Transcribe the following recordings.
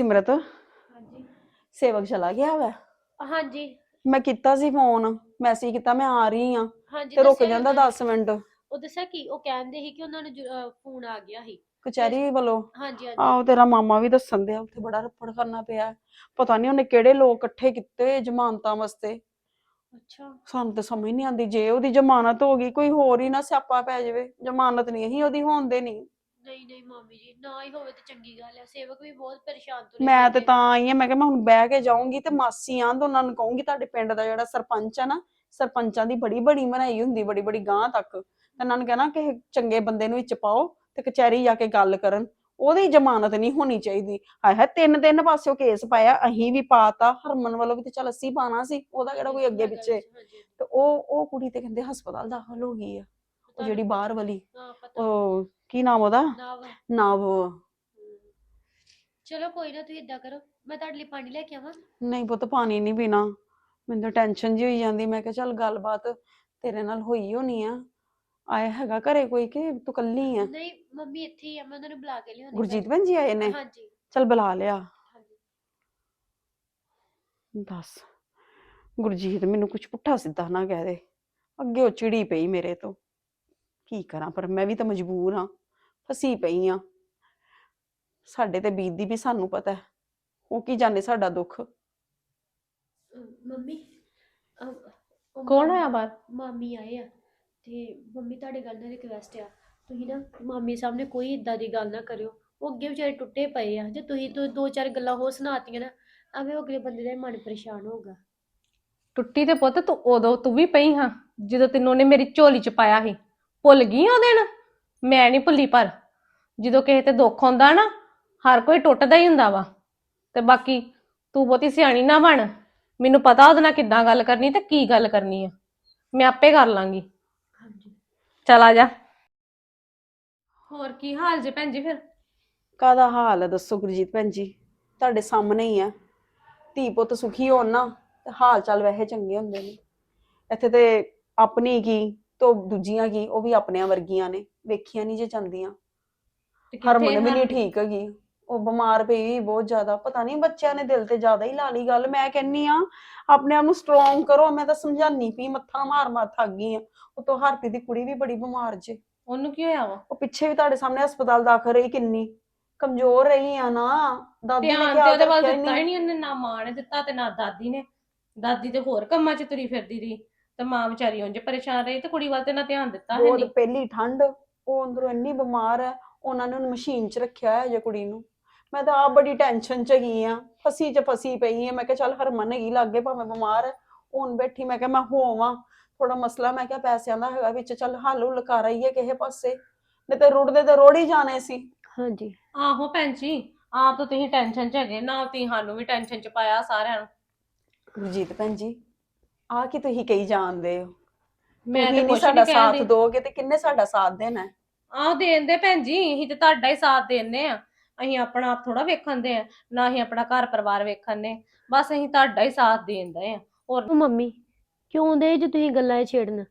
ਸਿਮਰਤ? ਹਾਂਜੀ। ਸੇਵਕ ਚਲਾ ਗਿਆ ਵਾ? ਹਾਂਜੀ। ਮੈਂ ਕੀਤਾ ਸੀ ਫੋਨ ਮੈਸੇਜ ਕੀਤਾ ਮੈਂ ਆ ਰਹੀ ਆ ਹਾਂਜੀ ਤੇ ਰੁਕ ਦੱਸਿਆ ਜਾਂਦਾ ਉਹਨਾਂ 10 ਮਿੰਟ। ਨੇ। ਉਹ ਦੱਸਿਆ ਕੀ ਉਹ ਕਹਿੰਦੇ ਸੀ ਕਿ ਉਹਨਾਂ ਨੂੰ ਫੋਨ ਆ ਗਿਆ ਸੀ। ਕਚਹਿਰੀ ਵੱਲੋਂ? ਹਾਂਜੀ ਹਾਂਜੀ। ਆਹੋ ਤੇਰਾ ਮਾਮਾ ਵੀ ਦੱਸਣ ਦਿਆ ਉੱਥੇ ਬੜਾ ਰੱਪੜ ਕਰਨਾ ਪਿਆ। ਪਤਾ ਨਹੀਂ ਉਹਨੇ ਕਿਹੜੇ ਲੋਕ ਇਕੱਠੇ ਕੀਤੇ ਜ਼ਮਾਨਤਾਂ ਵਾਸਤੇ। ਅੱਛਾ। ਸਾਨੂੰ ਤਾਂ ਸਮਝ ਨਹੀਂ ਆਉਂਦੀ ਜੇ ਉਹਦੀ ਜ਼ਮਾਨਤ ਹੋ ਗਈ ਕੋਈ ਹੋਰ ਹੀ ਨਾ ਸਿਆਪਾ ਪੈ ਜਾਵੇ। ਜ਼ਮਾਨਤ ਨਹੀਂ ਹੀ ਉਹਦੀ ਹੋਣ ਦੇ ਨਹੀਂ ਨਹੀਂ ਨਹੀਂ ਮਾਮੀ ਜੀ ਨਾ ਹੀ ਹੋਵੇ ਤੇ ਚੰਗੀ ਗੱਲ ਹੈ ਸੇਵਕ ਵੀ ਬਹੁਤ ਪਰੇਸ਼ਾਨ ਤੁਰੇ ਮੈਂ ਤੇ। ਤਾਂ ਆਈ ਆ ਮੈਂ ਕਿਹਾ ਮੈਂ ਹੁਣ ਬਹਿ ਕੇ ਜਾਊਂਗੀ ਤੇ ਮਾਸੀ ਆਂਦ ਉਹਨਾਂ ਨੂੰ ਕਹੂੰਗੀ ਤੁਹਾਡੇ ਪਿੰਡ ਦਾ ਜਿਹੜਾ ਸਰਪੰਚ ਆ ਨਾ ਸਰਪੰਚਾਂ ਦੀ ਬੜੀ ਬੜੀ ਬਣਾਈ ਹੁੰਦੀ ਬੜੀ ਬੜੀ ਗਾਂ ਤੱਕ। ਤੇ ਉਹਨਾਂ ਨੂੰ ਕਹਿਣਾ ਕਿ ਚੰਗੇ ਬੰਦੇ ਨੂੰ ਵਿੱਚ ਪਾਓ ਤੇ ਕਚਹਿਰੀ ਜਾ ਕੇ ਗੱਲ ਕਰਨ। ਉਹਦੀ ਜ਼ਮਾਨਤ ਨਹੀਂ ਹੋਣੀ ਚਾਹੀਦੀ। ਹਾਏ ਹਾਏ ਤਿੰਨ ਤਿੰਨ ਪਾਸਿਓਂ ਕੇਸ ਪਾਇਆ ਅਹੀਂ ਵੀ ਪਾਤਾ ਹਰਮਨ ਵੱਲੋਂ ਵੀ ਤੇ ਚੱਲ ਅਸੀਂ ਪਾਣਾ ਸੀ ਉਹਦਾ ਕਿਹੜਾ ਕੋਈ ਅੱਗੇ ਪਿੱਛੇ। ਤੇ ਉਹ ਉਹ ਕੁੜੀ ਤੇ ਕਹਿੰਦੇ ਹਸਪਤਾਲ ਦਾਖਲ ਹੋ ਗਈ ਆ ਉਹ ਜਿਹੜੀ ਬਾਹਰ ਵਾਲੀ। ਉਹ ਕੀ ਨਾਮ ਉਹਦਾ? ਨਾ ਵਾ। ਨਵ। ਚਲੋ ਕੋਈ ਨਾ ਤੁਸੀਂ ਇਦਾਂ ਕਰੋ। ਮੈਂ ਤੁਹਾਡੇ ਲਈ ਪਾਣੀ ਲੈ ਕੇ ਆਵਾਂ। ਨਹੀਂ ਪੁੱਤ ਪਾਣੀ ਨਹੀਂ ਪੀਣਾ। ਮੈਨੂੰ ਤਾਂ ਟੈਨਸ਼ਨ ਜੀ ਹੋਈ ਜਾਂਦੀ। ਮੈਂ ਕਿਹਾ ਚੱਲ ਗੱਲਬਾਤ ਤੇਰੇ ਨਾਲ ਹੋਈ ਹੋਣੀ ਆ। ਆਇਆ ਹੈਗਾ ਘਰੇ ਕੋਈ ਕਿ ਤੂੰ ਕੱਲੀ ਆ? ਨਹੀਂ ਮੰਮੀ ਇੱਥੇ ਹੀ ਆ। ਮੈਂ ਉਹਨਾਂ ਨੂੰ ਬੁਲਾ ਕੇ ਲਿਆਉਂਦੀ ਗੁਰਜੀਤ ਭੈਣ ਜੀ ਆਏ ਨੇ? ਹਾਂਜੀ। ਚੱਲ ਬੁਲਾ ਲਿਆ। ਹਾਂਜੀ। ਦੱਸ। ਗੁਰਜੀਤ ਮੈਨੂੰ ਕੁਝ ਪੁੱਠਾ ਸਿੱਧਾ ਨਾ ਕਹਿ ਦੇ। ਅੱਗੇ ਉਹ ਚਿੜੀ ਪਈ ਮੇਰੇ ਤੋਂ। ਕੀ ਕਰਾਂ? ਪਰ ਮੈਂ ਵੀ ਤਾਂ ਮਜਬੂਰ ਹਾਂ। ਫਸੀ ਪਈ ਆ। ਸਾਡੇ ਤੇ ਬੀਤਦੀ ਵੀ ਸਾਨੂੰ ਪਤਾ ਹੈ। ਉਹ ਕੀ ਜਾਣੇ ਸਾਡਾ ਦੁੱਖ? ਮੰਮੀ ਉਹ ਕੌਣ ਆਇਆ ਬਾਹਰ? ਮਾਮੀ ਆਏ ਆ ਤੇ ਮੰਮੀ ਤੁਹਾਡੇ ਗੱਲ ਨਾਲ ਰਿਕਵੈਸਟ ਆ। ਤੁਸੀਂ ਨਾ ਮਾਮੀ ਸਾਹਮਣੇ ਕੋਈ ਇਦਾਂ ਦੀ ਗੱਲ ਨਾ ਕਰਿਓ। ਉਹ ਅੱਗੇ ਵਿਚਾਰੇ ਟੁੱਟੇ ਪਏ ਆ। ਜੇ ਤੁਸੀਂ ਦੋ ਦੋ ਚਾਰ ਗੱਲਾਂ ਹੋਰ ਸੁਣਾਤੀਆਂ ਨਾ ਐਵੇਂ ਉਹ ਅਗਲੇ ਬੰਦੇ ਦਾ ਮਨ ਪਰੇਸ਼ਾਨ ਹੋਊਗਾ। ਟੁੱਟੀ ਤੇ ਪੁੱਤ ਤੂੰ ਉਦੋਂ ਤੂੰ ਵੀ ਪਈ ਹਾਂ ਜਦੋਂ ਤੈਨੂੰ ਉਹਨੇ ਮੇਰੀ ਝੋਲੀ ਚ ਪਾਇਆ ਸੀ। ਭੁੱਲ ਗਈ ਉਹ ਦਿਨ? ਮੈਂ ਨਹੀਂ ਭੁੱਲੀ ਪਰ ਜਦੋਂ ਕਿਸੇ ਤੇ ਦੁੱਖ ਹੁੰਦਾ ਨਾ ਹਰ ਕੋਈ ਟੁੱਟਦਾ ਹੀ ਹੁੰਦਾ ਵਾ। ਤੇ ਬਾਕੀ ਤੂੰ ਬਹੁਤੀ ਸਿਆਣੀ ਨਾ ਬਣ। ਮੈਨੂੰ ਪਤਾ ਉਹਦੇ ਨਾਲ ਕਿੱਦਾਂ ਗੱਲ ਕਰਨੀ ਤੇ ਕੀ ਗੱਲ ਕਰਨੀ ਆ। ਮੈਂ ਆਪੇ ਕਰ ਲਾਂਗੀ। ਹਾਂਜੀ। ਚਲ ਆ ਜਾ। ਹੋਰ ਕੀ ਹਾਲ ਜੇ ਭੈਣ ਜੀ ਫਿਰ? ਕਾਦਾ ਹਾਲ ਹੈ ਦੱਸੋ ਗੁਰਜੀਤ ਭੈਣ ਜੀ? ਤੁਹਾਡੇ ਸਾਹਮਣੇ ਹੀ ਆ। ਧੀ ਪੁੱਤ ਸੁਖੀ ਹੋਣ ਨਾ ਤੇ ਹਾਲ ਚਾਲ ਵੈਸੇ ਚੰਗੇ ਹੁੰਦੇ ਨੇ। ਇੱਥੇ ਤੇ ਆਪਣੀ ਕੀ ਤੋਂ ਦੂਜੀਆਂ ਕੀ ਉਹ ਵੀ ਆਪਣਿਆਂ ਵਰਗੀਆਂ ਨੇ। ਵੇਖੀਆਂ ਨਹੀਂ ਜੇ ਜਾਂਦੀਆਂ। ਤੇ ਕਿੱਥੇ ਹਰਮਨ ਵੀ ਨਹੀਂ ਠੀਕ ਹੈਗੀ। ਉਹ ਬਿਮਾਰ ਪਈ ਬਹੁਤ ਜ਼ਿਆਦਾ। ਪਤਾ ਨਹੀਂ ਬੱਚਿਆਂ ਨੇ ਦਿਲ ਤੇ ਜ਼ਿਆਦਾ ਹੀ ਲਾ ਲਈ ਗੱਲ। ਮੈਂ ਕਹਿੰਨੀ ਆ ਆਪਣੇ ਆਪ ਨੂੰ ਸਟਰੋਂਗ ਕਰੋ। ਮੈਂ ਤਾਂ ਸਮਝਾਨੀ ਪਈ ਮੱਥਾ ਮਾਰ ਮਾਰ ਥੱਕ ਗਈ ਆ। ਉਤੋਂ ਹਰਪ੍ਰੀਤ ਦੀ ਕੁੜੀ ਵੀ ਬੜੀ ਬਿਮਾਰ ਜੇ। ਉਹਨੂੰ ਕੀ ਹੋਇਆ ਵਾ? ਉਹ ਪਿੱਛੇ ਵੀ ਤੁਹਾਡੇ ਸਾਹਮਣੇ ਹਸਪਤਾਲ ਦਾਖਲ ਰਹੀ ਕਿੰਨੀ। ਕਮਜ਼ੋਰ ਰਹੀ ਆ ਨਾ। ਦਾਦੀ ਨੇ ਧਿਆਨ ਕਿਹਾ ਤੇ ਉਹਦੇ ਵੱਲ ਰੱਖਿਆ ਦਿੱਤਾ ਹੀ ਨਹੀਂ। ਉਹਨੇ ਨਾ ਮਾਂ ਨੇ ਦਿੱਤਾ ਤੇ ਨਾ ਦਾਦੀ ਨੇ। ਦਾਦੀ ਤੇ ਹੋਰ ਕੰਮਾਂ 'ਚ ਤੁਰੀ ਫਿਰਦੀ ਰਹੀ। ਤੇ ਮਾਂ ਵਿਚਾਰੀ ਉਂਝ ਪਰੇਸ਼ਾਨ ਰਹੀ ਤੇ ਕੁੜੀ ਵੱਲ ਤੇ ਨਾ ਧਿਆਨ ਦਿੱਤਾ ਹੈ ਬਹੁਤ ਨਹੀਂ ਪਹਿਲੀ ਠੰਡ। ਉਹ ਅੰਦਰੋਂ ਇੰਨੀ ਬਿਮਾਰ ਹੈ ਉਹਨਾਂ ਨੇ ਉਹਨੂੰ ਮਸ਼ੀਨ 'ਚ ਰੱਖਿਆ ਹੈ ਜੇ ਕੁੜੀ ਨੂੰ। ਮੈਂ ਤਾਂ ਆਪ ਬੜੀ ਟੈਨਸ਼ਨ 'ਚ ਗਈ ਆ ਫਸੀ 'ਚ ਫਸੀ ਪਈ ਆ। ਮੈਂ ਕਿਹਾ ਚੱਲ ਹਰਮਨ ਹੈਗੀ ਲਾਗੇ ਭਾਵੇਂ ਬਿਮਾਰ ਹੈ ਹੁਣ ਬੈਠੀ ਮੈਂ ਕਿਹਾ ਮੈਂ ਹੋਵਾਂ। ਥੋੜਾ ਮਸਲਾ ਮੈਂ ਕਿਹਾ ਪੈਸਿਆਂ ਦਾ ਹੈਗਾ ਵਿੱਚ ਚੱਲ ਹੱਲ ਹੁੱਲ ਕਰ ਆਈਏ ਕਿਸੇ ਪਾਸੇ। ਨਹੀਂ ਤੇ ਰੁੜਦੇ ਤੇ ਰੋੜ ਹੀ ਜਾਣੇ ਸੀ। ਹਾਂਜੀ। ਆਹੋ ਭੈਣ ਜੀ ਆਪ ਤਾਂ ਤੁਸੀਂ ਟੈਨਸ਼ਨ 'ਚ ਹੈਗੇ ਨਾ ਤੁਸੀਂ ਸਾਨੂੰ ਵੀ ਟੈਨਸ਼ਨ 'ਚ ਪਾਇਆ ਸਾਰਿਆਂ ਨੂੰ। ਗੁਰਜੀਤ ਭੈਣ ਜੀ ਆ ਕੀ ਤੁਸੀਂ ਕਹੀ ਜਾਣਦੇ ਹੋ? ਮੈਂ ਤੇ ਨਹੀਂ ਕੁਛ ਸਾਡਾ ਨਹੀਂ ਸਾਥ ਕਹਿੰਦੀ। ਦੋਗੇ ਤੇ ਕਿੰਨੇ ਸਾਡਾ ਸਾਥ ਦੇਣਾ ਹੈ? ਆਹ ਦੇਂਦੇ ਭੈਣ ਜੀ ਅਸੀਂ ਤੇ ਤੁਹਾਡਾ ਹੀ ਸਾਥ ਦੇਂਦੇ ਆ ਅਸੀਂ ਆਪਣਾ ਆਪ ਥੋੜਾ ਵੇਖਣ ਦੇ ਆ ਨਾ ਅਸੀਂ ਆਪਣਾ ਘਰ ਪਰਿਵਾਰ ਵੇਖਣ ਨੇ ਬਸ ਅਸੀਂ ਤੁਹਾਡਾ ਹੀ ਸਾਥ ਦੇਂਦੇ ਆ ਹੋਰ ਉਹ ਮੰਮੀ ਕਿਉਂ ਦੇ ਜੇ ਤੁਸੀਂ ਗੱਲਾਂ 'ਚ ਛੇੜਨ?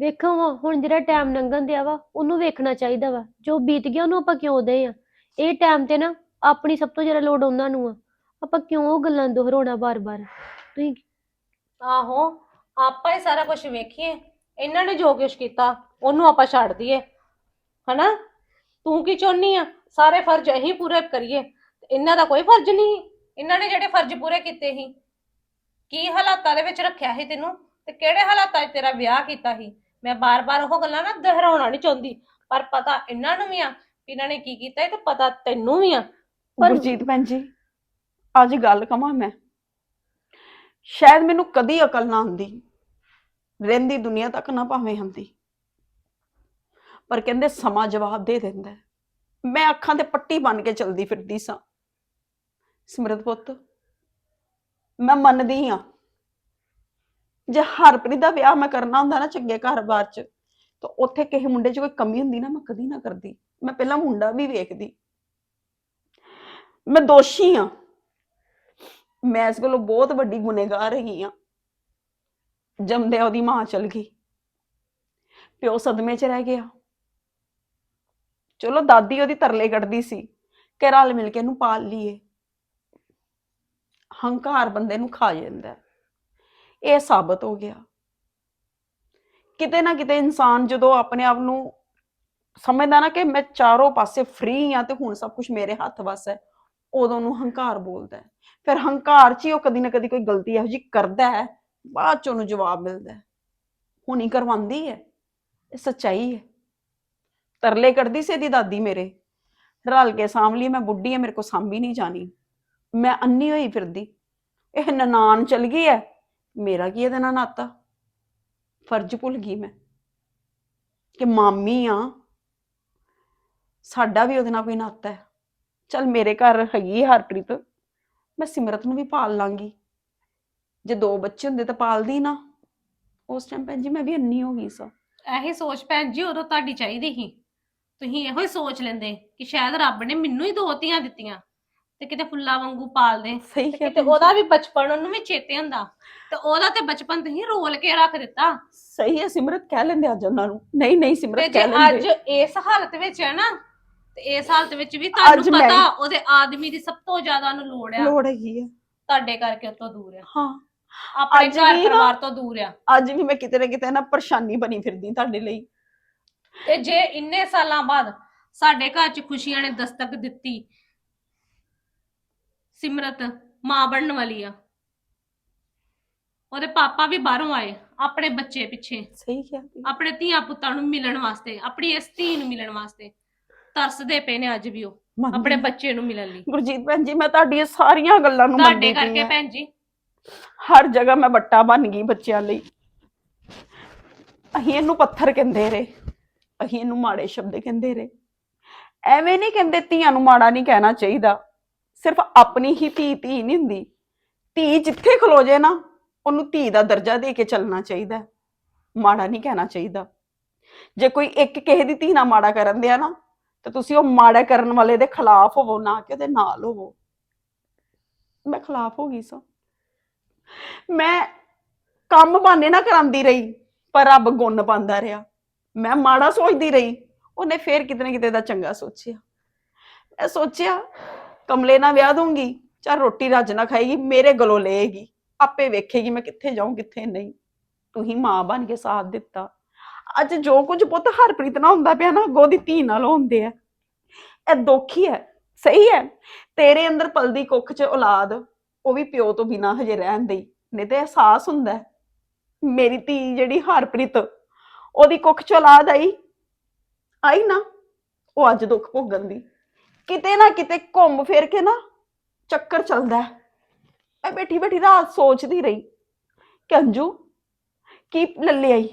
ਵੇਖੋ ਹੁਣ ਜਿਹੜਾ ਟਾਈਮ ਲੰਘਣ ਦਿਆ ਵਾ ਉਹਨੂੰ ਵੇਖਣਾ ਚਾਹੀਦਾ ਵਾ। ਜੋ ਬੀਤ ਗਿਆ ਉਹਨੂੰ ਆਪਾਂ ਕਿਉਂ ਦੇ ਆ ਇਹ ਟਾਈਮ ਤੇ ਨਾ ਆਪਣੀ ਸਭ ਤੋਂ ਜ਼ਿਆਦਾ ਲੋੜ ਉਹਨਾਂ ਨੂੰ ਆ। ਆਪਾਂ ਕਿਉਂ ਉਹ ਗੱਲਾਂ ਦੁਹਰਾਉਣਾ ਬਾਰ-ਬਾਰ? ਤੁਸੀਂ ਆਹੋ ਆਪਾਂ ਹੀ ਸਾਰਾ ਕੁਝ ਵੇਖੀਏ। ਇਹਨਾਂ ਨੇ ਜੋ ਕੁਛ ਕੀਤਾ ਉਹਨੂੰ ਆਪਾਂ ਛੱਡ ਦਈਏ। ਹਨਾ? ਤੂੰ ਕੀ ਚਾਹੁੰਨੀ ਆ? ਸਾਰੇ ਫਰਜ਼ ਅਸੀਂ ਪੂਰੇ ਕਰੀਏ। ਇਹਨਾਂ ਦਾ ਕੋਈ ਫਰਜ਼ ਨਹੀਂ। ਇਹਨਾਂ ਨੇ ਜਿਹੜੇ ਫਰਜ਼ ਪੂਰੇ ਕੀਤੇ ਸੀ, ਕੀ ਹਾਲਾਤਾਂ ਦੇ ਵਿੱਚ ਰੱਖਿਆ ਸੀ ਤੈਨੂੰ? ਤੇ ਕਿਹੜੇ ਹਾਲਾਤਾਂ 'ਚ ਤੇਰਾ ਵਿਆਹ ਕੀਤਾ ਸੀ? ਮੈਂ ਬਾਰ-ਬਾਰ ਉਹ ਗੱਲਾਂ ਨਾ ਦੁਹਰਾਉਣਾ ਨਹੀਂ ਚਾਹੁੰਦੀ। ਪਰ ਪਤਾ ਇਹਨਾਂ ਨੂੰ ਵੀ ਆ ਵੀ ਇਹਨਾਂ ਨੇ ਕੀ ਕੀਤਾ ਇਹ ਤੇ ਪਤਾ ਤੈਨੂੰ ਵੀ ਆ। ਪਰ- ਗੁਰਜੀਤ ਭੈਣ ਜੀ ਅੱਜ ਗੱਲ ਕਵਾਂ ਮੈਂ। ਸ਼ਾਇਦ ਮੈਨੂੰ ਕਦੀ ਅਕਲ ਨਾ ਹੁੰਦੀ। ਰਹਿੰਦੀ ਦੁਨੀਆ ਤੱਕ ਨਾ ਭਾਵੇਂ ਹੁੰਦੀ। ਪਰ ਕਹਿੰਦੇ ਸਮਾਂ ਜਵਾਬ ਦੇ ਦਿੰਦਾ ਮੈਂ ਅੱਖਾਂ ਤੇ ਪੱਟੀ ਬੰਨ ਕੇ ਚਲਦੀ ਫਿਰਦੀ ਸਾਂ। ਸਿਮਰਤ ਪੁੱਤ, ਮੈਂ ਮੰਨਦੀ ਹਾਂ। ਜੇ ਹਰਪ੍ਰੀਤ ਦਾ ਵਿਆਹ ਮੈਂ ਕਰਨਾ ਹੁੰਦਾ ਨਾ ਚੰਗੇ ਘਰ-ਬਾਰ 'ਚ, ਤਾਂ ਉੱਥੇ ਕਿਸੇ ਮੁੰਡੇ 'ਚ ਕੋਈ ਕਮੀ ਹੁੰਦੀ ਨਾ, ਮੈਂ ਕਦੀ ਨਾ ਕਰਦੀ। ਮੈਂ ਪਹਿਲਾਂ ਮੁੰਡਾ ਵੀ ਵੇਖਦੀ। ਮੈਂ ਦੋਸ਼ੀ ਹਾਂ। ਮੈਂ ਇਸ ਕੋਲੋਂ ਬਹੁਤ ਵੱਡੀ ਗੁਨੇਗਾਰ ਹੈਗੀ ਹਾਂ। ਜੰਮਦਿਆਂ ਉਹਦੀ ਮਾਂ ਚਲ ਗਈ। ਪਿਓ ਸਦਮੇ 'ਚ ਰਹਿ ਗਿਆ। ਚਲੋ ਦਾਦੀ ਉਹਦੀ ਤਰਲੇ ਕੱਢਦੀ ਸੀ ਕਿ ਰਲ ਮਿਲ ਕੇ ਇਹਨੂੰ ਪਾਲ ਲਈਏ। ਹੰਕਾਰ ਬੰਦੇ ਨੂੰ ਖਾ ਜਾਂਦਾ ਹੈ। ਇਹ ਸਾਬਤ ਹੋ ਗਿਆ। ਕਿਤੇ ਨਾ ਕਿਤੇ ਇਨਸਾਨ ਜਦੋਂ ਆਪਣੇ ਆਪ ਨੂੰ ਸਮਝਦਾ ਨਾ ਕਿ ਮੈਂ ਚਾਰੋਂ ਪਾਸੇ ਫ੍ਰੀ ਹਾਂ ਤੇ ਹੁਣ ਸਭ ਕੁਝ ਮੇਰੇ ਹੱਥ ਵੱਸ ਹੈ, ਉਦੋਂ ਨੂੰ ਹੰਕਾਰ ਬੋਲਦਾ ਹੈ। ਫਿਰ ਹੰਕਾਰ 'ਚ ਹੀ ਉਹ ਕਦੀ ਨਾ ਕਦੀ ਕੋਈ ਗਲਤੀ ਇਹੋ ਜਿਹੀ ਕਰਦਾ ਹੈ, ਬਾਅਦ 'ਚ ਉਹਨੂੰ ਜਵਾਬ ਮਿਲਦਾ ਹੈ। ਹੁਣੀ ਕਰਵਾਉਂਦੀ ਹੈ। ਇਹ ਸੱਚਾਈ ਹੈ। ਤਰਲੇ ਕੱਢਦੀ ਸੀ ਇਹਦੀ ਦਾਦੀ ਮੇਰੇ। ਰਲ ਕੇ ਸਾਂਭ ਲਈ, ਮੈਂ ਬੁੱਢੀ ਆ, ਮੇਰੇ ਕੋ ਸਾਂਭੀ ਨਹੀਂ ਜਾਣੀ। ਮੈਂ ਅੰਨੀ ਹੋਈ ਫਿਰਦੀ। ਇਹ ਨਨਾਣ ਚਲ ਗਈ ਹੈ ਮੇਰਾ ਕੀ ਇਹਦੇ ਨਾਲ ਨਾਤਾ? ਫਰਜ਼ ਭੁੱਲ ਗਈ ਮੈਂ ਕਿ ਮਾਮੀ ਆ। ਸਾਡਾ ਵੀ ਉਹਦੇ ਨਾਲ ਕੋਈ ਨਾਤਾ ਹੈ ਚਲ ਮੇਰੇ ਘਰ ਹੈਗੀ ਹਰਪ੍ਰੀਤ। ਮੈਂ ਸਿਮਰਤ ਨੂੰ ਵੀ ਪਾਲ ਲਾਂਗੀ। ਜੇ ਦੋ ਬੱਚੇ ਹੁੰਦੇ ਤਾਂ ਪਾਲਦੀ ਨਾ। ਉਸ ਟਾਈਮ ਭੈਣ ਜੀ ਮੈਂ ਵੀ ਅੰਨੀ ਹੋ ਗਈ ਸਾਂ। ਇਹੀ ਸੋਚ ਭੈਣ ਜੀ, ਉਦੋਂ ਤੁਹਾਡੀ ਚਾਹੀਦੀ ਸੀ। ਤੁਸੀਂ ਇਹੋ ਹੀ ਸੋਚ ਲੈਂਦੇ ਕਿ ਸ਼ਾਇਦ ਰੱਬ ਨੇ ਮੈਨੂੰ ਹੀ ਦੋ ਧੀਆਂ ਦਿੱਤੀਆਂ ਤੇ ਕਿਤੇ ਫੁੱਲਾਂ ਵਾਂਗੂ ਪਾਲਦੇ ਸਹੀ ਤੇ ਕਿਤੇ। ਉਹਦਾ ਵੀ ਬਚਪਨ ਉਹਨੂੰ ਵੀ ਚੇਤੇ ਹੁੰਦਾ। ਤੇ ਉਹਦਾ ਤੇ ਬਚਪਨ ਤੁਸੀਂ ਰੋਲ ਕੇ ਰੱਖ ਦਿੱਤਾ। ਸਹੀ ਹੈ ਸਿਮਰਤ ਕਹਿ ਲੈਂਦੇ ਅੱਜ ਉਹਨਾਂ ਨੂੰ। ਨਹੀਂ ਨਹੀਂ ਤੇ ਸਿਮਰਤ ਜੇ ਕਹਿ ਅੱਜ ਲੈਂਦੇ ਇਸ ਹਾਲਤ ਵਿੱਚ ਹੈ ਨਾ ਤੇ ਇਸ ਹਾਲਤ ਵਿੱਚ ਵੀ ਤੁਹਾਨੂੰ ਅੱਜ ਮੈਂ- ਪਤਾ ਉਹਦੇ ਆਦਮੀ ਦੀ ਸਭ ਤੋਂ ਜ਼ਿਆਦਾ ਉਹਨੂੰ ਲੋੜ ਆ। ਲੋੜ ਹੈਗੀ ਹੈ ਤੁਹਾਡੇ ਕਰਕੇ ਉਹ ਤੋਂ ਦੂਰ ਆ। ਹਾਂ। ਆਪਣੇ ਅੱਜ ਘਰ ਵੀ ਨਾ- ਪਰਿਵਾਰ ਤੋਂ ਦੂਰ ਆ। ਅੱਜ ਵੀ ਮੈਂ ਕਿਤੇ ਨਾ ਕਿਤੇ ਨਾ ਪਰੇਸ਼ਾਨੀ ਬਣੀ ਫਿਰਦੀ ਤੁਹਾਡੇ ਲਈ। ਤੇ ਜੇ ਇੰਨੇ ਸਾਲਾਂ ਬਾਅਦ ਸਾਡੇ ਘਰ 'ਚ ਖੁਸ਼ੀਆਂ ਨੇ ਦਸਤਕ ਦਿੱਤੀ ਸਿਮਰਤ ਮਾਂ ਬਣਨ ਵਾਲੀ ਆ ਉਹਦੇ ਪਾਪਾ ਵੀ ਬਾਹਰੋਂ ਆਏ ਆਪਣੇ ਬੱਚੇ ਪਿੱਛੇ ਸਹੀ ਕਿਹਾ ਤੁਸੀਂ। ਆਪਣੇ ਧੀਆਂ ਪੁੱਤਾਂ ਨੂੰ ਮਿਲਣ ਵਾਸਤੇ ਆਪਣੀ ਇਸ ਧੀ ਨੂੰ ਮਿਲਣ ਵਾਸਤੇ ਤਰਸਦੇ ਪਏ ਨੇ ਅੱਜ ਵੀ ਉਹ ਮੰਨਦੀ ਆਪਣੇ। ਬੱਚੇ ਨੂੰ ਮਿਲਣ ਲਈ ਗੁਰਜੀਤ ਭੈਣ ਜੀ ਮੈਂ ਤੁਹਾਡੀਆਂ ਸਾਰੀਆਂ ਗੱਲਾਂ ਨੂੰ ਤੁਹਾਡੇ ਮੰਨਦੀ ਪਈ ਕਰਕੇ ਹਾਂ। ਭੈਣ ਜੀ ਹਰ ਜਗ੍ਹਾ ਮੈਂ ਬੱਟਾ ਬਣ ਗਈ ਬੱਚਿਆਂ ਲਈ ਅਸੀਂ ਇਹਨੂੰ ਪੱਥਰ ਕਹਿੰਦੇ ਰਹੇ ਅਸੀਂ ਇਹਨੂੰ ਮਾੜੇ ਸ਼ਬਦ ਕਹਿੰਦੇ ਰਹੇ। ਐਵੇਂ ਨਹੀਂ ਕਹਿੰਦੇ ਧੀਆਂ ਨੂੰ ਮਾੜਾ ਨਹੀਂ ਕਹਿਣਾ ਚਾਹੀਦਾ। ਸਿਰਫ ਆਪਣੀ ਹੀ ਧੀ ਧੀ ਨਹੀਂ ਹੁੰਦੀ। ਧੀ ਜਿੱਥੇ ਖਲੋ ਜੇ ਨਾ, ਉਹਨੂੰ ਧੀ ਦਾ ਦਰਜਾ ਦੇ ਕੇ ਚੱਲਣਾ ਚਾਹੀਦਾ ਮਾੜਾ ਨਹੀਂ ਕਹਿਣਾ ਚਾਹੀਦਾ। ਜੇ ਕੋਈ ਇੱਕ ਕਿਸੇ ਦੀ ਧੀ ਨਾਲ ਮਾੜਾ ਕਰਨ ਦਿਆ ਨਾ, ਤੇ ਤੁਸੀਂ ਉਹ ਮਾੜਾ ਕਰਨ ਵਾਲੇ ਦੇ ਖਿਲਾਫ ਹੋਵੋ, ਨਾ ਕਿ ਉਹਦੇ ਨਾਲ ਹੋਵੋ। ਮੈਂ ਖਿਲਾਫ ਹੋ ਗਈ ਸਾਂ। ਮੈਂ ਕੰਮ ਬਾਨੇ ਨਾ ਕਰਾਂਦੀ ਰਹੀ, ਪਰ ਰੱਬ ਗੁਣ ਪਾਉਂਦਾ ਰਿਹਾ। ਮੈਂ ਮਾੜਾ ਸੋਚਦੀ ਰਹੀ। ਉਹਨੇ ਫੇਰ ਕਿਤੇ ਨਾ ਕਿਤੇ ਦਾ ਚੰਗਾ ਸੋਚਿਆ। ਮੈਂ ਸੋਚਿਆ, ਕਮਲੇ ਨਾਲ ਵਿਆਹ ਦੂੰਗੀ ਚਾਰ ਰੋਟੀ ਰੱਜ ਨਾ ਖਾਏਗੀ, ਮੇਰੇ ਗਲੋਂ ਲਏਗੀ। ਆਪੇ ਵੇਖੇਗੀ ਮੈਂ ਕਿੱਥੇ ਜਾਊਂ, ਕਿੱਥੇ ਨਹੀਂ। ਤੂੰ ਹੀ ਮਾਂ ਬਣ ਕੇ ਸਾਥ ਦਿੱਤਾ। ਅੱਜ ਜੋ ਕੁਝ ਪੁੱਤ ਹਰਪ੍ਰੀਤ ਨਾਲ ਹੁੰਦਾ ਪਿਆ ਨਾ, ਅੱਗੋਂ ਦੀ ਧੀ ਨਾਲ ਹੁੰਦੇ ਆ। ਇਹ ਦੁਖੀ ਹੈ ਸਹੀ ਹੈ। ਤੇਰੇ ਅੰਦਰ ਪਲਦੀ ਕੁੱਖ 'ਚ ਔਲਾਦ, ਉਹ ਵੀ ਪਿਓ ਤੋਂ ਬਿਨਾ ਹਜੇ ਰਹਿਣ ਦੀ। ਨਹੀਂ ਤੇ ਅਹਿਸਾਸ ਹੁੰਦਾ ਮੇਰੀ ਧੀ ਜਿਹੜੀ ਹਰਪ੍ਰੀਤ ਉਹਦੀ ਕੁੱਖ 'ਚ ਔਲਾਦ ਆਈ। ਆਈ ਨਾ, ਉਹ ਅੱਜ ਦੁੱਖ ਭੋਗਣ ਦੀ। ਕਿਤੇ ਨਾ ਕਿਤੇ ਘੁੰਮ ਫਿਰ ਕੇ ਨਾ ਚੱਕਰ ਚੱਲਦਾ ਹੈ। ਮੈਂ ਬੈਠੀ ਬੈਠੀ ਰਾਤ ਸੋਚਦੀ ਰਹੀ ਕਿ ਅੰਜੂ, ਕੀ ਲੱਲੇ ਆਈ?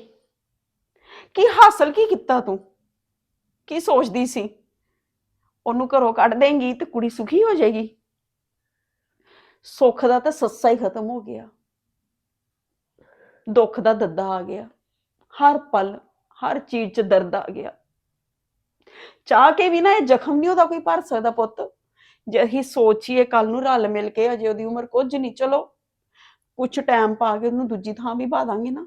ਕੀ ਹਾਸਲ ਕੀ ਕੀਤਾ ਤੂੰ? ਕੀ ਸੋਚਦੀ ਸੀ? ਉਹਨੂੰ ਘਰੋਂ ਕੱਢ ਦੇਂਗੀ ਤੇ ਕੁੜੀ ਸੁਖੀ ਹੋ ਜਾਏਗੀ। ਸੁੱਖ ਦਾ ਤਾਂ ਸੱਸਾ ਹੀ ਖਤਮ ਹੋ ਗਿਆ। ਦੁੱਖ ਦਾ ਦੱਦਾ ਆ ਗਿਆ। ਹਰ ਪਲ, ਹਰ ਚੀਜ਼ 'ਚ ਦਰਦ ਆ ਗਿਆ। ਚਾਹ ਕੇ ਵੀ ਨਾ ਇਹ ਜ਼ਖਮ ਨਹੀਂ ਉਹਦਾ ਕੋਈ ਭਰ ਸਕਦਾ ਪੁੱਤ। ਜੇ ਅਸੀਂ ਸੋਚੀਏ ਕੱਲ ਨੂੰ ਰਲ ਮਿਲ ਕੇ ਅਜੇ ਉਹਦੀ ਉਮਰ ਕੁਝ ਨਹੀਂ, ਚਲੋ ਕੁਝ ਟਾਈਮ ਪਾ ਕੇ ਉਹਨੂੰ ਦੂਜੀ ਥਾਂ ਵੀ ਪਾ ਦਾਂਗੇ ਨਾ।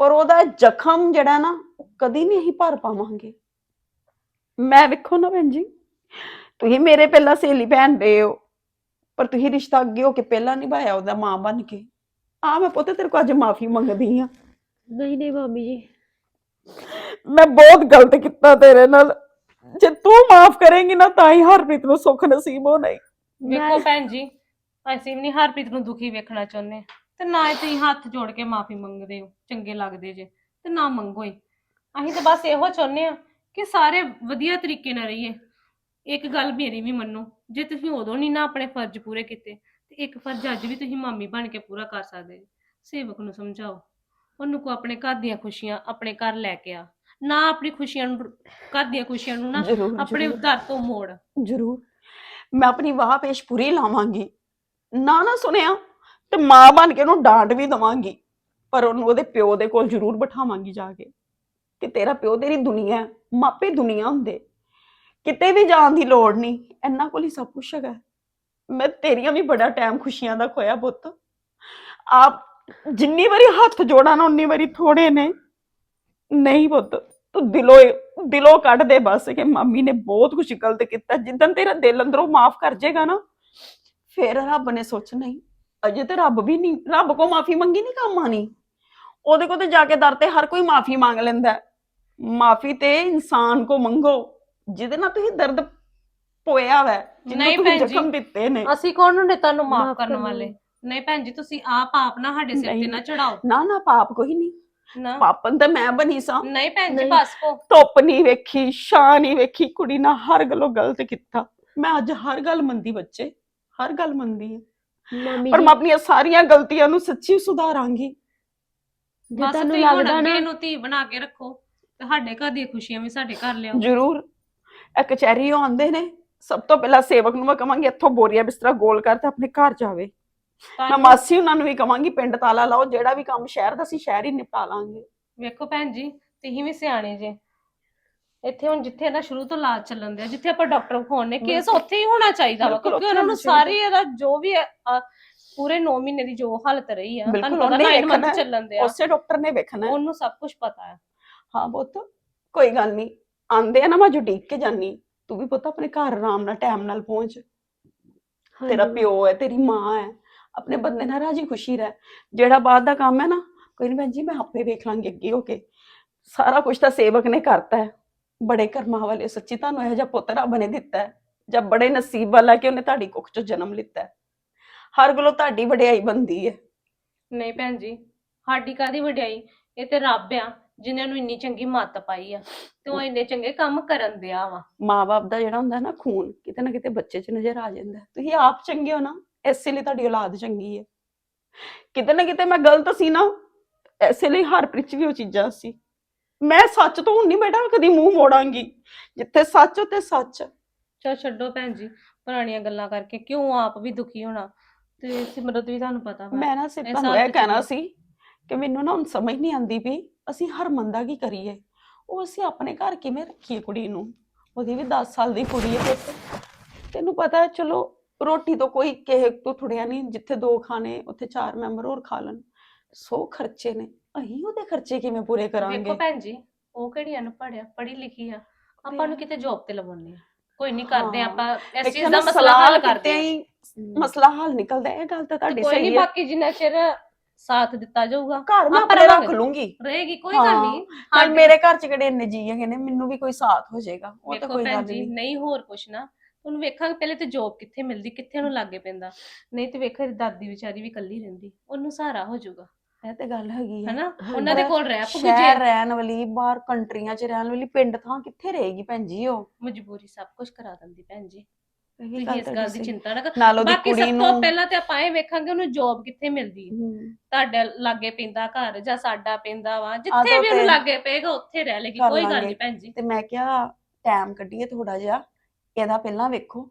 ਪਰ ਉਹਦਾ ਜ਼ਖਮ ਜਿਹੜਾ ਨਾ, ਉਹ ਕਦੀ ਨਹੀਂ ਅਸੀਂ ਭਰ ਪਾਵਾਂਗੇ। ਮੈਂ ਵੇਖੋ ਨਾ ਭੈਣ ਜੀ, ਤੁਸੀਂ ਮੇਰੇ ਪਹਿਲਾਂ ਸਹੇਲੀ ਭੈਣ ਰਹੇ ਹੋ, ਪਰ ਤੁਸੀਂ ਰਿਸ਼ਤਾ ਅੱਗੇ ਹੋ ਕੇ ਪਹਿਲਾਂ ਨਿਭਾਇਆ ਉਹਦਾ ਮਾਂ ਬਣ ਕੇ। ਆ ਮੈਂ ਪੁੱਤ ਤੇਰੇ ਕੋਲ ਅੱਜ ਮਾਫੀ ਮੰਗਦੀ ਆ ਨਹੀਂ ਨਹੀਂ ਮਾਮੀ ਜੀ। ਮੈਂ ਬਹੁਤ ਗਲਤ ਕੀਤਾ ਤੇਰੇ ਨਾਲ। ਜੇ ਤੂੰ ਮਾਫ ਕਰੇਂਗੀ ਨਾ ਤਾਂ ਹੀ ਹਰਪ੍ਰੀਤ ਨੂੰ ਸੁੱਖ ਨਸੀਬ ਹੋਣਾ ਈ। ਵੇਖੋ ਮੈਂ- ਭੈਣ ਜੀ ਅਸੀਂ ਵੀ ਨਹੀਂ ਹਰਪ੍ਰੀਤ ਨੂੰ ਦੁਖੀ ਵੇਖਣਾ ਚਾਹੁੰਦੇ। ਤੇ ਨਾ ਹੀ ਤੁਸੀਂ ਹੱਥ ਜੋੜ ਕੇ ਮਾਫੀ ਮੰਗਦੇ ਹੋ ਚੰਗੇ ਲੱਗਦੇ ਜੇ ਤੇ ਨਾ ਮੰਗੋ ਹੀ ਅਸੀਂ ਤਾਂ ਬਸ ਇਹੋ ਚਾਹੁੰਦੇ ਆ ਕਿ ਸਾਰੇ ਵਧੀਆ ਤਰੀਕੇ ਨਾਲ ਰਹੀਏ। ਇੱਕ ਗੱਲ ਮੇਰੀ ਵੀ ਮੰਨੋ ਜੇ ਤੁਸੀਂ ਉਦੋਂ ਨਹੀਂ ਨਾ ਆਪਣੇ ਫਰਜ਼ ਪੂਰੇ ਕੀਤੇ ਤੇ ਇੱਕ ਫਰਜ਼ ਅੱਜ ਵੀ ਤੁਸੀਂ ਮਾਮੀ ਬਣ ਕੇ ਪੂਰਾ ਕਰ ਸਕਦੇ ਜੇ। ਸੇਵਕ ਨੂੰ ਸਮਝਾਓ। ਉਹਨੂੰ ਕੋ ਆਪਣੇ ਘਰ ਦੀਆਂ ਖੁਸ਼ੀਆਂ ਆਪਣੇ ਘਰ ਲੈ ਕੇ ਆ। ਨਾ ਆਪਣੀ ਖੁਸ਼ੀਆਂ ਨੂੰ ਘਰ ਦੀਆਂ ਖੁਸ਼ੀਆਂ ਨੂੰ ਨਾ ਜ਼ਰੂਰ ਆਪਣੇ ਜ਼ਰੂਰ, ਦਰ ਤੋਂ ਮੋੜ। ਜ਼ਰੂਰ। ਮੈਂ ਆਪਣੀ ਵਾਹ ਪੇਸ਼ ਪੂਰੀ ਲਾਵਾਂਗੀ। ਨਾ ਨਾ ਸੁਣਿਆ ਤੇ ਮਾਂ ਬਣ ਕੇ ਉਹਨੂੰ ਡਾਂਟ ਵੀ ਦਵਾਂਗੀ ਪਰ ਉਹਨੂੰ ਉਹਦੇ ਪਿਓ ਦੇ ਕੋਲ ਜ਼ਰੂਰ ਬਿਠਾਵਾਂਗੀ ਜਾ ਕੇ। ਕਿ ਤੇਰਾ ਪਿਓ ਤੇਰੀ ਦੁਨੀਆ ਹੈ ਮਾਪੇ ਦੁਨੀਆ ਹੁੰਦੇ। ਕਿਤੇ ਵੀ ਜਾਣ ਦੀ ਲੋੜ ਨਹੀਂ ਇੰਨਾ ਕੋਲ ਹੀ ਸਭ ਕੁਝ ਹੈਗਾ। ਹੈ। ਮੈਂ ਤੇਰੀਆਂ ਵੀ ਬੜਾ ਟਾਈਮ ਖੁਸ਼ੀਆਂ ਦਾ ਖੋਇਆ ਪੁੱਤ। ਆਪ ਜਿੰਨੀ ਵਾਰੀ ਹੱਥ ਜੋੜਾਂ ਨਾ ਉਨੀ ਵਾਰੀ ਥੋੜੇ ਨੇ ਨਹੀਂ ਪੁੱਤ ਤੂੰ ਦਿਲੋਂ ਦਿਲੋਂ ਕੱਢ ਦੇ ਬਸ ਕਿ ਮਾਮੀ ਨੇ ਬਹੁਤ ਕੁਝ ਗਲਤ ਕੀਤਾ ਜਿੱਦਨ ਤੇਰਾ ਦਿਲ ਅੰਦਰੋਂ ਮਾਫ ਕਰ ਜਾਏਗਾ ਨਾ ਫਿਰ ਰੱਬ ਨੇ ਸੋਚਣਾ ਹੀ ਅਜੇ ਤੇ ਰੱਬ ਵੀ ਨਹੀਂ ਰੱਬ ਕੋ ਮਾਫੀ ਮੰਗੀ ਨਹੀਂ ਕੰਮ ਆਣੀ ਉਹਦੇ ਕੋਲ ਤੇ ਜਾ ਕੇ ਦਰ ਤੇ ਹਰ ਕੋਈ ਮਾਫੀ ਮੰਗ ਲੈਂਦਾ ਹੈ। ਮਾਫੀ ਤੇ ਇਨਸਾਨ ਕੋ ਮੰਗੋ ਜਿਹਦੇ ਨਾਲ ਤੁਸੀਂ ਦਰਦ ਪੋਇਆ ਵੈ ਜਿਹਨੂੰ ਨਹੀਂ ਤੁਸੀਂ ਭੈਣ ਜੀ। ਜ਼ਖਮ ਦਿੱਤੇ ਨੇ ਅਸੀਂ ਕੌਣ ਹੁੰਦੇ ਤੁਹਾਨੂੰ ਮਾਫ ਮਾਫ਼ ਕਰਨ ਵਾਲੇ। ਨਹੀਂ ਭੈਣ ਜੀ ਤੁਸੀਂ ਆਪ ਆਪ ਨਾ ਸਾਡੇ ਸਿਰ ਤੇ ਨਹੀਂ। ਨਾ ਚੜਾਓ। ਨਾ ਨਾ ਪਾਪ ਕੋਈ ਨਹੀਂ। ਨਾ। ਪਾਪਨ ਤਾਂ ਮੈਂ ਬਣੀ ਸਾਂ। ਨਹੀਂ ਭੈਣ ਜੀ ਨਹੀਂ। ਬਸ ਕੋ ਧੁੱਪ ਨਹੀਂ ਵੇਖੀ ਛਾਂ ਨਹੀਂ ਵੇਖੀ ਕੁੜੀ ਨਾਲ ਹਰ ਗੱਲੋਂ ਗਲਤ ਕੀਤਾ। ਮੈਂ ਅੱਜ ਹਰ ਗੱਲ ਮੰਨਦੀ ਬੱਚੇ ਹਰ ਗੱਲ ਮੰਨਦੀ ਹਾਂ। ਮਾਮੀ ਪਰ ਜੀ ਮੈਂ ਆਪਣੀਆਂ ਸਾਰੀਆਂ ਗਲਤੀਆਂ ਨੂੰ ਸੱਚੀ ਸੁਧਾਰਾਂਗੀ। ਜੇ ਬਸ ਤੁਹਾਨੂੰ ਤੁਸੀਂ ਹੁਣ ਲੱਗਦਾ ਅੱਗੇ ਨਾ ਨੂੰ ਧੀ ਬਣਾ ਕੇ ਰੱਖੋ ਤੇ ਸਾਡੇ ਘਰ ਦੀਆਂ ਖੁਸ਼ੀਆਂ ਵੀ ਸਾਡੇ ਘਰ ਲਿਆਓ। ਜ਼ਰੂਰ। ਇਹ ਕਚਹਿਰੀ ਆਉਂਦੇ ਨੇ। ਸਭ ਤੋਂ ਪਹਿਲਾਂ ਸੇਵਕ ਨੂੰ ਮੈਂ ਕਹਾਂਗੀ ਇੱਥੋਂ ਬੋਰੀਆ ਬਿਸਤਰਾ ਗੋਲ ਕਰ ਤੇ ਆਪਣੇ ਘਰ ਜਾਵੇ ਮੈਂ ਮਾਸੀ ਉਹਨਾਂ ਨੂੰ ਵੀ ਕਹਾਂਗੀ ਪਿੰਡ ਤਾਲਾ ਲਾਓ ਜਿਹੜਾ ਵੀ ਕੰਮ ਸ਼ਹਿਰ ਦਾ ਸੀ ਸ਼ਹਿਰ ਹੀ ਨਿਪਟਾ ਲਾਂਗੇ ਵੇਖੋ ਭੈਣ ਜੀ ਤੁਸੀਂ ਵੀ ਸਿਆਣੇ ਜੇ ਇੱਥੇ ਹੁਣ ਜਿੱਥੇ ਨਾ ਸ਼ੁਰੂ ਤੋਂ ਇਲਾਜ ਚੱਲਣ ਦਿਆ ਜਿੱਥੇ ਆਪਾਂ ਡਾਕਟਰ ਵਿਖਾਉਣ ਨੇ ਕੇਸ। ਉੱਥੇ ਹੀ ਹੋਣਾ ਚਾਹੀਦਾ ਵਾ ਬਿਲਕੁਲ, ਕਿਉਂਕਿ ਉੱਥੇ ਉਹਨਾਂ ਨੂੰ ਹੋਣਾ। ਸਾਰੀ ਇਹਦਾ ਜੋ ਵੀ ਹੈ, ਅ, ਪੂਰੇ 9 ਮਹੀਨੇ ਦੀ ਜੋ ਹਾਲਤ ਰਹੀ ਆ ਬਿਲਕੁਲ, ਤੁਹਾਨੂੰ ਪਤਾ ਉਹਨੇ 9 ਵੇਖਣਾ ਮੰਥ ਹੈ। ਚੱਲਣ ਦਿਆ ਉਸੇ ਡਾਕਟਰ ਨੇ ਵੇਖਣਾ ਹੈ। ਉਹਨੂੰ ਸਭ ਕੁਝ ਪਤਾ ਹੈ ਹਾਂ ਪੁੱਤ ਕੋਈ ਗੱਲ ਨਹੀਂ ਆਂਦੇ ਆ ਨਾ ਮੈਂ ਜੁਟੀਕ ਕੇ ਜਾਨੀ ਤੂੰ ਵੀ ਪੁੱਤ ਆਪਣੇ ਘਰ ਆਰਾਮ ਨਾਲ ਟਾਈਮ ਨਾਲ ਪਹੁੰਚ ਤੇਰਾ। ਪਿਓ ਹੈ ਤੇਰੀ ਮਾਂ ਹੈ ਆਪਣੇ ਬੰਦੇ ਨਾਲ ਰਾਜੀ ਖੁਸ਼ੀ ਰਹਿ। ਜਿਹੜਾ ਬਾਅਦ ਦਾ ਕੰਮ ਹੈ ਨਾ ਕੋਈ ਨਹੀਂ ਭੈਣ ਜੀ ਮੈਂ ਆਪੇ ਵੇਖ ਲਾਂਗੀ ਅੱਗੇ ਹੋ ਕੇ। ਸਾਰਾ ਕੁਝ ਤਾਂ ਸੇਵਕ ਨੇ ਕਰਤਾ ਹੈ। ਬੜੇ ਕਰਮਾਂ ਵਾਲੇ ਸੱਚੀ ਤੁਹਾਨੂੰ ਇਹੋ ਜਿਹਾ ਪੁੱਤ ਰੱਬ ਨੇ ਦਿੱਤਾ ਹੈ। ਜਾਂ ਬੜੇ ਨਸੀਬ ਵਾਲਾ ਕਿ ਉਹਨੇ ਤੁਹਾਡੀ ਕੁੱਖ ਚੋਂ ਜਨਮ ਲਿੱਤਾ ਹੈ। ਹਰ ਗੱਲੋਂ ਤੁਹਾਡੀ ਵਡਿਆਈ ਬੰਦੀ ਹੈ। ਨਹੀਂ ਭੈਣ ਜੀ ਸਾਡੀ ਕਾਦੀ ਵਡਿਆਈ? ਇਹ ਤੇ ਰੱਬ ਆ ਜਿਨ੍ਹਾਂ ਨੂੰ ਇੰਨੀ ਚੰਗੀ ਮੱਤ ਪਾਈ ਆ। ਤੇ ਉਹ ਇੰਨੇ ਚੰਗੇ ਕੰਮ ਕਰਨ ਦਿਆ ਵਾ। ਮਾਂ-ਬਾਪ ਦਾ ਜਿਹੜਾ ਹੁੰਦਾ ਨਾ ਖੂਨ ਕਿਤੇ ਨਾ ਕਿਤੇ ਬੱਚੇ 'ਚ ਨਜ਼ਰ ਆ ਜਾਂਦਾ। ਤੁਸੀਂ ਆਪ ਚੰਗੇ ਹੋ ਨਾ ਇਸੇ ਲਈ ਤੁਹਾਡੀ ਔਲਾਦ ਚੰਗੀ ਹੈ। ਕਿਤੇ ਨਾ ਕਿਤੇ ਮੈਂ ਗਲਤ ਸੀ ਨਾ ਐਸੇ ਲਈ ਹਰਪ੍ਰੀਤ 'ਚ ਵੀ ਉਹ ਚੀਜ਼ਾਂ ਸੀ। ਮੈਂ ਸੱਚ ਤੋਂ ਹੁਣ ਨਹੀਂ ਬੇਟਾ ਕਦੀ ਮੂੰਹ ਮੋੜਾਂਗੀ। ਜਿੱਥੇ ਸੱਚ ਉੱਤੇ ਸੱਚ। ਚਲ ਛੱਡੋ ਭੈਣ ਜੀ ਪੁਰਾਣੀਆਂ ਗੱਲਾਂ ਕਰਕੇ ਕਿਉਂ ਆਪ ਵੀ ਦੁਖੀ ਹੋਣਾ? ਤੇ ਸਿਮਰਤ ਵੀ ਤੁਹਾਨੂੰ ਪਤਾ ਵਾ। ਮੈਂ ਨਾ ਸਿਰ ਇਹ ਤੁਹਾਨੂੰ ਇਹ ਕਹਿਣਾ ਸੀ ਕਿ ਮੈਨੂੰ ਨਾ ਹੁਣ ਸਮਝ ਨਹੀਂ ਆਉਂਦੀ ਵੀ ਅਸੀਂ ਹਰਮਨ ਦਾ ਕੀ ਕਰੀਏ? ਉਹ ਅਸੀਂ ਆਪਣੇ ਘਰ ਕਿਵੇਂ ਰੱਖੀਏ ਕੁੜੀ ਨੂੰ? ਉਹਦੀ ਵੀ 10 ਸਾਲ ਦੀ ਕੁੜੀ ਹੈ ਪੁੱਤ ਤੈਨੂੰ ਪਤਾ ਹੈ ਚਲੋ ਰੋਟੀ ਤੋਂ ਕੋਈ ਕਿਸੇ ਤੋਂ ਥੁੜਿਆ ਨਹੀਂ ਜਿੱਥੇ ਦੋ ਖਾਣੇ ਉੱਥੇ ਚਾਰ ਮੈਂਬਰ ਹੋਰ ਖਾ ਲੈਣ। ਸੋ ਖਰਚੇ ਨੇ। ਅਸੀਂ ਉਹਦੇ ਖਰਚੇ ਕਿਵੇਂ ਪੂਰੇ ਵੇਖੋ ਕਰਾਂਗੇ? ਭੈਣ ਜੀ ਉਹ ਕਿਹੜੀ ਅਨਪੜ੍ਹ ਆ ਪੜ੍ਹੀ ਲਿਖੀ ਆ। ਆਪਾਂ ਨੂੰ ਕਿਤੇ ਜੌਬ ਤੇ ਲਵਾਉਣੀ ਆ। ਕੋਈ ਨਹੀਂ ਕਰਦੇ ਹਾਂ। ਆਪਾਂ ਇਸ ਚੀਜ਼ ਦਾ ਮਸਲਾ ਹੱਲ ਕਰਦੇ ਆ। ਹੀ। ਮਸਲਾ ਹੱਲ ਨਿਕਲਦਾ ਹੈ। ਇਹ ਗੱਲ ਤਾਂ ਤੁਹਾਡੀ ਕੋਈ ਸਹੀ ਨਹੀਂ ਹੈ। ਬਾਕੀ ਜਿੰਨਾ ਚਿਰ ਸਾਥ ਦਿੱਤਾ ਜਾਊਗਾ ਘਰ ਮੈਂ ਆਪਾਂ ਆਪਣੇ ਰੱਖ। ਲੂੰਗੀ। ਰਹੇਗੀ ਕੋਈ ਗੱਲ ਹਾਂ, ਨਹੀਂ। ਸਾਡੇ- ਮੇਰੇ ਘਰ ਚ ਕਿਹੜੇ ਇੰਨੇ ਜੀ ਹੈਗੇ ਨੇ ਮੈਨੂੰ ਵੀ ਕੋਈ ਸਾਥ ਹੋ ਜਾਏਗਾ। ਉਹ ਤਾਂ ਕੋਈ ਭੈਣ ਗੱਲ ਜੀ ਨਹੀਂ। ਨਹੀਂ ਹੋਰ ਕੁਛ ਨਾ। ਉਹਨੂੰ ਵੇਖਾਂਗੇ ਪਹਿਲੇ ਤੇ ਜੌਬ ਕਿੱਥੇ ਮਿਲਦੀ ਕਿੱਥੇ ਉਹਨੂੰ ਲਾਗੇ ਪੈਂਦਾ। ਨਹੀਂ ਤੇ ਵੇਖੋ ਇਹਦੀ ਦਾਦੀ ਵਿਚਾਰੀ ਵੀ ਇਕੱਲੀ ਰਹਿੰਦੀ ਉਹਨੂੰ ਸਹਾਰਾ ਹੋ ਜਾਊਗਾ। ਇਹ ਤੇ ਗੱਲ ਹੈਗੀ ਹੈ ਹੈਨਾ। ਉਹਨਾਂ ਦੇ ਕੋਲ ਰਹਿ ਪਊਗੀ ਸ਼ਹਿਰ ਜੇ ਰਹਿਣ ਵਾਲੀ ਬਾਹਰ ਕੰਟਰੀਆਂ 'ਚ ਰਹਿਣ ਵਾਲੀ ਪਿੰਡ ਥਾਂ ਕਿੱਥੇ ਰਹੇਗੀ ਭੈਣ ਜੀ ਉਹ? ਮਜਬੂਰੀ ਸਭ ਕੁਝ ਕਰਾ ਦਿੰਦੀ ਭੈਣ ਜੀ। ਇਹ ਤੁਸੀਂ ਇਸ ਗੱਲ ਦੀ। ਚਿੰਤਾ ਨਾ ਕਰੋ। ਨਾਲ ਉਹਦੀ ਬਾਕੀ ਕੁੜੀ ਸਭ ਨੂੰ ਤੋਂ ਪਹਿਲਾਂ ਤੇ ਆਪਾਂ ਇਹ ਵੇਖਾਂਗੇ ਉਹਨੂੰ ਜੌਬ ਕਿੱਥੇ ਮਿਲਦੀ ਹੈ। ਹਮ, ਤੁਹਾਡੇ ਲਾਗੇ ਪੈਂਦਾ ਘਰ ਜਾਂ ਸਾਡਾ ਪੈਂਦਾ ਵਾ ਜਿੱਥੇ ਵੀ ਉਹਨੂੰ ਤੇ ਲਾਗੇ ਪਏਗਾ ਉੱਥੇ ਰਹਿ ਲੇਗੀ ਕਰ ਕੋਈ ਗੱਲ ਲਾਂਗੇ। ਨਹੀਂ ਭੈਣ ਜੀ। ਤੇ ਮੈਂ ਕਿਹਾ ਟਾਈਮ ਕੱਢੀਏ ਥੋੜਾ ਜਿਹਾ। ਇਹਦਾ ਪਹਿਲਾਂ ਵੇਖੋ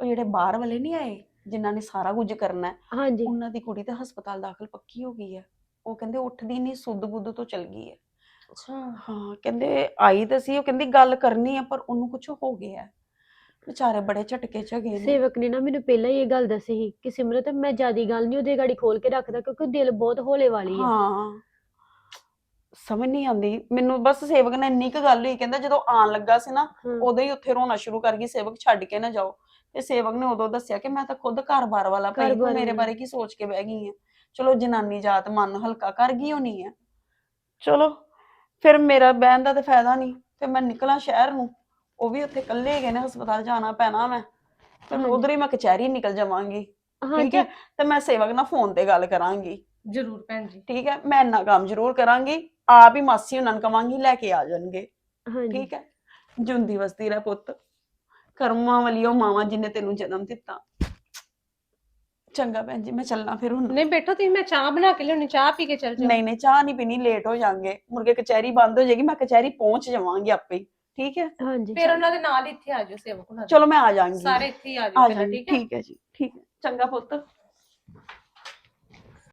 ਉਹ ਜਿਹੜੇ ਬਾਹਰ ਵਾਲੇ ਨਹੀਂ ਆਏ ਜਿਨ੍ਹਾਂ ਨੇ ਸਾਰਾ ਕੁਝ ਕਰਨਾ ਹੈ ਹਾਂਜੀ। ਉਹਨਾਂ ਦੀ ਕੁੜੀ ਤਾਂ ਹਸਪਤਾਲ ਦਾਖਲ ਪੱਕੀ ਹੋ ਗਈ ਹੈ। ਉਹ ਕਹਿੰਦੇ ਉੱਠਦੀ ਨਹੀਂ ਸੁੱਧ ਬੁੱਧ ਤੋਂ ਚਲ ਗਈ ਹੈ। ਅੱਛਾ। ਹਾਂ ਕਹਿੰਦੇ ਆਈ ਤਾਂ ਸੀ ਉਹ ਕਹਿੰਦੀ ਗੱਲ ਕਰਨੀ ਆ ਪਰ ਉਹਨੂੰ ਕੁਝ ਹੋ ਗਿਆ ਹੈ। ਵਿਚਾਰੇ ਬੜੇ ਝਟਕੇ ਚ ਗਏ ਨੇ। ਸੇਵਕ ਨੇ ਨਾ ਮੈਨੂੰ ਪਹਿਲਾਂ ਹੀ ਇਹ ਗੱਲ ਦੱਸੀ ਸੀ ਕਿ ਸਿਮਰਤ ਮੈਂ ਜਿਆਦੀ ਗੱਲ ਨਹੀਂ ਉਹਦੇ ਗਾੜੀ ਖੋਲ ਕੇ ਰੱਖਦਾ ਕਿਉਂਕਿ ਉਹ ਦਿਲ ਬਹੁਤ ਹੌਲੇ ਵਾਲੀ ਆ ਹਾਂ। ਸਮਝ ਨਹੀਂ ਆਉਂਦੀ। ਮੈਨੂੰ ਬਸ ਸੇਵਕ ਨੇ ਇੰਨੀ ਕੁ ਗੱਲ ਹੋਈ ਕਹਿੰਦਾ ਜਦੋਂ ਆਣ ਲੱਗਾ ਸੀ ਨਾ ਹਾਂ। ਉਦੋਂ ਹੀ ਉੱਥੇ ਰੋਣਾ ਸ਼ੁਰੂ ਕਰ ਗਈ ਸੇਵਕ ਛੱਡ ਕੇ ਨਾ ਜਾਓ। ਤੇ ਸੇਵਕ ਨੇ ਉਦੋਂ ਦੱਸਿਆ ਕਿ ਮੈਂ ਤਾਂ ਖੁਦ ਘਰ-ਬਾਰ ਵਾਲਾ ਭਾਈ ਤੂੰ ਘਰ-ਬਾਰ ਮੇਰੇ ਵਾਲਾ। ਬਾਰੇ ਕੀ ਸੋਚ ਕੇ ਬਹਿ ਗਈ ਹੈ ਚਲੋ ਜਨਾਨੀ ਜਾਤ ਮਨ ਹਲਕਾ ਕਰ ਗਈ ਹੋਣੀ ਹੈ ਚਲੋ ਫਿਰ ਮੇਰਾ ਬਹਿਣ ਦਾ ਤਾਂ ਫਾਇਦਾ ਨਹੀਂ। ਫਿਰ ਮੈਂ ਨਿਕਲਾਂ ਸ਼ਹਿਰ ਨੂੰ। ਉਹ ਵੀ ਉੱਥੇ ਇਕੱਲੇ ਗਏ ਨੇ ਹਸਪਤਾਲ ਜਾਣਾ ਪੈਣਾ ਮੈਂ। ਹਾਂਜੀ। ਉਧਰ ਹੀ ਮੈਂ ਕਚਹਿਰੀ ਨਿਕਲ ਜਾਵਾਂਗੀ। ਠੀਕ ਹਾਂਜੀ। ਹੈ? ਤੇ ਮੈਂ ਸੇਵਕ ਨਾਲ ਫੋਨ ਤੇ ਗੱਲ ਕਰਾਂਗੀ। ਜ਼ਰੂਰ ਭੈਣ ਜੀ। ਠੀਕ ਹੈ? ਮੈਂ ਇੰਨਾ ਕੰਮ ਜ਼ਰੂਰ ਕਰਾਂਗੀ। ਆਪ ਹੀ ਮਾਸੀ ਉਹਨਾਂ ਨੂੰ ਕਵਾਂਗੀ ਲੈ ਕੇ ਆ ਜਾਣਗੇ। ਹਾਂਜੀ। ਠੀਕ ਹੈ? ਜੁੰਦੀ ਵਸਦੀ ਰਹਿ ਪੁੱਤ। ਕਰਮਾਂ ਵਾਲੀ ਉਹ ਮਾਵਾਂ ਜਿਨੇ ਤੈਨੂੰ ਜਨਮ ਦਿੱਤਾ। ਚੰਗਾ ਭੈਣ ਜੀ ਮੈਂ ਚੱਲਣਾ ਫਿਰ ਹੁਣ। ਨਹੀਂ ਬੈਠੋ ਤੁਸੀਂ ਮੈਂ ਚਾਹ ਬਣਾ ਕੇ ਲਿਆਉਣੀ ਚਾਹ ਪੀ ਕੇ ਚੱਲ ਜਾਓ। ਨਹੀਂ ਨਹੀਂ ਚਾਹ ਨਹੀਂ ਪੀਣੀ ਲੇਟ ਹੋ ਜਾਾਂਗੇ ਮੁਰਗੇ ਕਚਹਿਰੀ ਬੰਦ ਹੋ ਜਾਏਗੀ ਮੈਂ ਕਚਹਿਰੀ ਪਹੁੰਚ ਜਾਵਾਂਗੀ ਆਪੇ ਹੀ। ਠੀਕ ਹੈ? ਹਾਂਜੀ ਫਿਰ ਉਹਨਾਂ ਦੇ ਨਾਲ ਇੱਥੇ ਆ ਜਾਓ ਸੇਵਕ ਉਹਨਾਂ ਦੇ। ਚਲੋ ਮੈਂ ਆ ਜਾਾਂਗੀ ਸਾਰੇ ਇੱਥੇ ਹੀ ਆ ਜਾਓ ਪਹਿਲਾਂ ਠੀਕ ਹੈ? ਠੀਕ ਹੈ ਜੀ ਠੀਕ ਹੈ। ਚੰਗਾ ਪੁੱਤ।